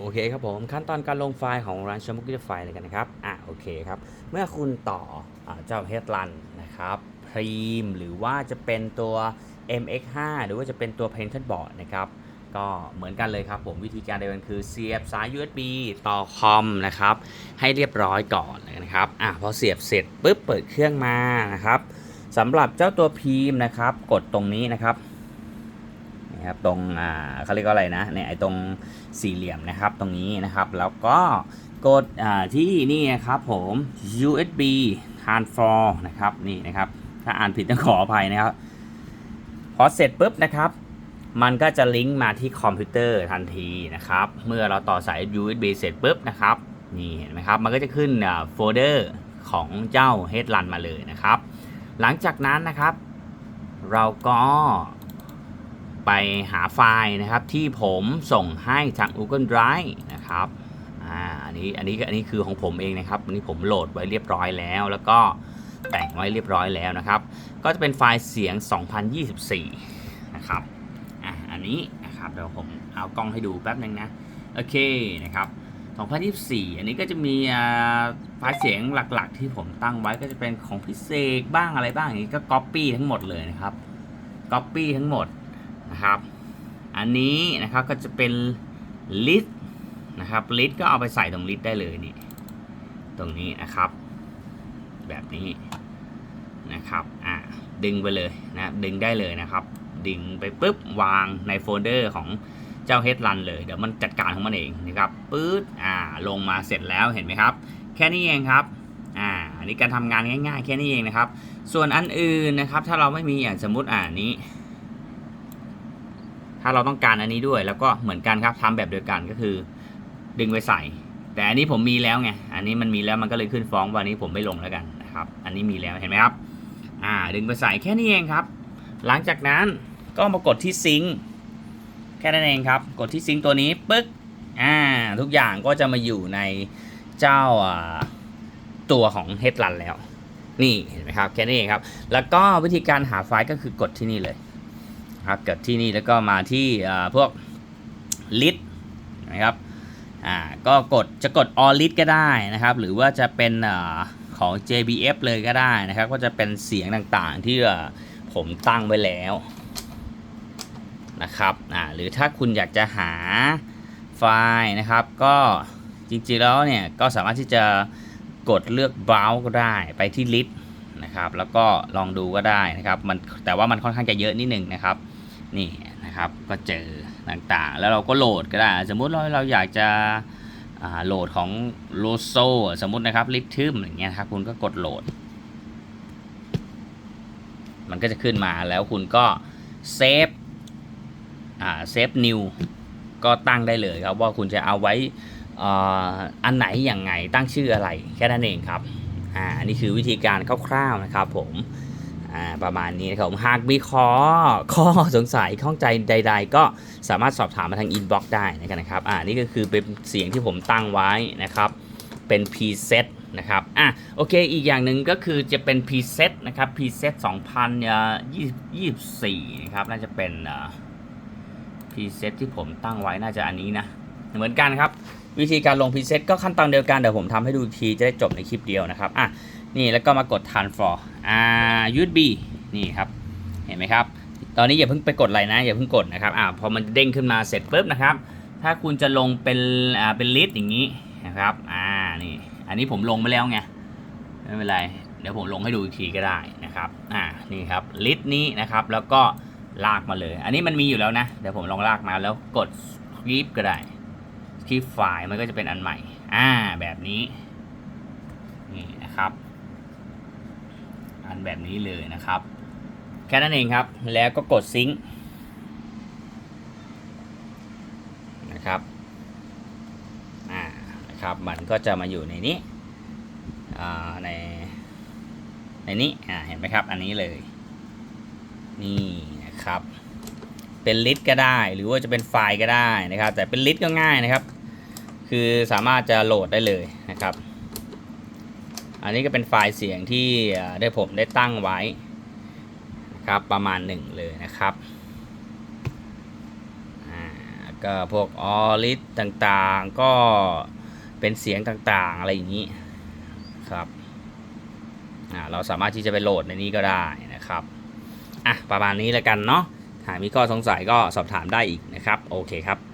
โอเคครับผมขั้นตอนการลงไฟล์ของร้านชมุกิไฟล์เลยกันนะครับอะโอเคครับ เมื่อคุณต่ออเจ้า Headrun นะครับพรีมหรือว่าจะเป็นตัว MX5 หรือว่าจะเป็นตัว Painted Board นะครับก็เหมือนกันเลยครับผมวิธีการเดียวกันคือเสียบสาย USB ต่อคอมนะครับให้เรียบร้อยก่อนนะครับอะพอเสียบเสร็จปุ๊บเปิดเครื่องมานะครับสำหรับเจ้าตัวพิมนะครับ กดตรงนี้นะครับ ครับตรงอ่าเขาเรียกว่าอะไรนะเนี่ยไอตรงสี่เหลี่ยมนะครับตรงนี้นะครับ แล้วก็กดอ่าที่นี่นะครับผม USB transfer นะครับนี่นะครับ ถ้าอ่านผิดต้องขออภัยนะครับพอเสร็จปุ๊บนะครับมันก็จะลิงก์มาที่คอมพิวเตอร์ทันทีนะครับ เมื่อเราต่อสาย USB เสร็จปุ๊บนะครับ นี่เห็นไหมครับ มันก็จะขึ้นโฟลเดอร์ของเจ้า Headrun มาเลยนะครับ หลังจากนั้นนะครับ เราก็ ไปหาไฟล์นะครับที่ผมส่งให้ทาง Google Drive นะครับอ่าอันนี้อันนี้อันนี้คือของผมเองนะครับอันนี้ผมโหลดไว้เรียบร้อยแล้ว แล้วก็แต่งไว้เรียบร้อยแล้วนะครับ ก็จะเป็นไฟล์เสียง 2024 นะครับอะอันนี้นะครับเดี๋ยวผมเอากล้องให้ดูแป๊บนึงนะโอเคนะครับ 2024 อันนี้ก็จะมีอ่าไฟล์เสียงหลักๆ ที่ผมตั้งไว้ก็จะเป็นของพิเศษบ้างอะไรบ้างอย่างนี้ก็ Copy ทั้งหมดเลยนะครับ Copy ทั้งหมด นะครับ อันนี้นะครับก็จะเป็น list นะครับ list ก็เอาไปใส่ตรง list ได้เลยนี่ตรงนี้นะครับ แบบนี้นะครับอ่าดึงไปเลยนะดึงได้เลยนะครับ ดึงไปปุ๊บวางในโฟลเดอร์ของเจ้า Headrun เลยเดี๋ยวมันจัดการของมันเองนะครับปื๊ดอ่าลงมาเสร็จแล้วเห็นไหมครับ แค่นี้เองครับอ่าอันนี้การทำงานง่าย ๆ แค่นี้เองนะครับ ส่วนอันอื่นนะครับ ถ้าเราไม่มีอย่างสมมติอ่านี้ ถ้าเราต้องการอันนี้ด้วย แล้วก็เหมือนกันครับทำแบบเดียวกันก็คือ ดึงไปใส่ แต่อันนี้ผมมีแล้วไงอันนี้มันมีแล้วมันก็เลยขึ้นฟ้องวันนี้ผมไม่ลงแล้วกันนะครับ อันนี้มีแล้วเห็นไหมครับ อ่า ดึงไปใส่แค่นี้เองครับ หลังจากนั้นก็มากดที่ซิงค์แค่นั้นเองครับ กดที่ซิงค์ตัวนี้ปึ๊กอ่าทุกอย่างก็จะมาอยู่ในเจ้าตัวของ Headrun แล้ว นี่เห็นไหมครับแค่นี้เองครับ แล้วก็วิธีการหาไฟล์ก็คือกดที่นี่เลย ครับกดที่นี่แล้วก็มาที่พวก list นะครับอ่าก็กดจะกด all list ก็ได้นะครับ หรือว่าจะเป็นอของ JBF เลยก็ได้นะครับ ก็จะเป็นเสียงต่างๆที่ผมตั้งไว้แล้วนะครับอ่าหรือถ้าคุณอยากจะหาไฟล์นะครับ ก็จริงๆแล้วเนี่ยก็สามารถที่จะกดเลือก browse ก็ได้ไปที่ list นะครับ แล้วก็ลองดูก็ได้นะครับมันแต่ว่ามันค่อนข้างจะเยอะนิดนึงนะครับ นี่นะครับก็เจอต่างๆ แล้วเราก็โหลดก็ได้ สมมุติเราเราอยากจะโหลดของโลโซสมมุตินะครับลิทึมอย่างเงี้ยครับคุณก็กดโหลด มันก็จะขึ้นมาแล้วคุณก็เซฟอ่าเซฟนิวก็ตั้งได้เลยครับว่าคุณจะเอาไว้ออันไหนอย่างไงตั้งชื่ออะไรแค่นั้นเองครับอ่านนี้คือวิธีการคร่าวๆนะครับผม อ่าประมาณนี้นะครับผมหากมีข้อข้อสงสัยข้องใจใด ๆ ก็สามารถสอบถามมาทางอินบ็อกซ์ได้นะครับอ่านี่ก็คือเป็นเสียงที่ผมตั้งไว้นะครับเป็นพรีเซตนะครับอะโอเคอีกอย่างหนึ่งก็คือจะเป็นพรีเซตนะครับพรีเซต2024นะครับน่าจะเป็นพรีเซตที่ผมตั้งไว้น่าจะอันนี้นะเหมือนกันครับวิธีการลงพรีเซตก็ขั้นตอนเดียวกันเดี๋ยวผมทำให้ดูทีจะได้จบในคลิปเดียวนะครับอะ นี่แล้วก็มากด transfer อ่า USB นี่ครับ เห็นไหมครับ ตอนนี้อย่าเพิ่งไปกดอะไรนะ อย่าเพิ่งกดนะครับ อ่า พอมันเด้งขึ้นมาเสร็จปุ๊บนะครับ ถ้าคุณจะลงเป็น อ่า เป็นลิสต์อย่างนี้นะครับ อ่า นี่ อันนี้ผมลงไปแล้วไง ไม่เป็นไร เดี๋ยวผมลงให้ดูอีกทีก็ได้นะครับ อ่า นี่ครับ ลิสต์นี้นะครับ แล้วก็ลากมาเลย อันนี้มันมีอยู่แล้วนะ เดี๋ยวผมลองลากมาแล้วกดคลิปก็ได้คลิปไฟล์มันก็จะเป็นอันใหม่ อ่า แบบนี้ นี่นะครับ อันแบบนี้เลยนะครับ แค่นั้นเองครับ แล้วก็กดซิงค์นะครับอ่านะครับ มันก็จะมาอยู่ในนี้อ่าในในนี้อ่าเห็นไหมครับ อันนี้เลย นี่นะครับ เป็นลิสต์ก็ได้หรือว่าจะเป็นไฟล์ก็ได้นะครับ แต่เป็นลิสต์ก็ง่ายนะครับ คือสามารถจะโหลดได้เลยนะครับ อันนี้ก็เป็นไฟล์เสียงที่ได้ผมได้ตั้งไว้นะครับประมาณหนึ่งเลยนะครับอ่าก็พวกออริสต่างๆ ก็เป็นเสียงต่างๆ อะไรอย่างนี้ครับอ่าเราสามารถที่จะไปโหลดในนี้ก็ได้นะครับอะประมาณนี้แล้วกันเนาะหากมีข้อสงสัยก็สอบถามได้อีกนะครับ โอเคครับ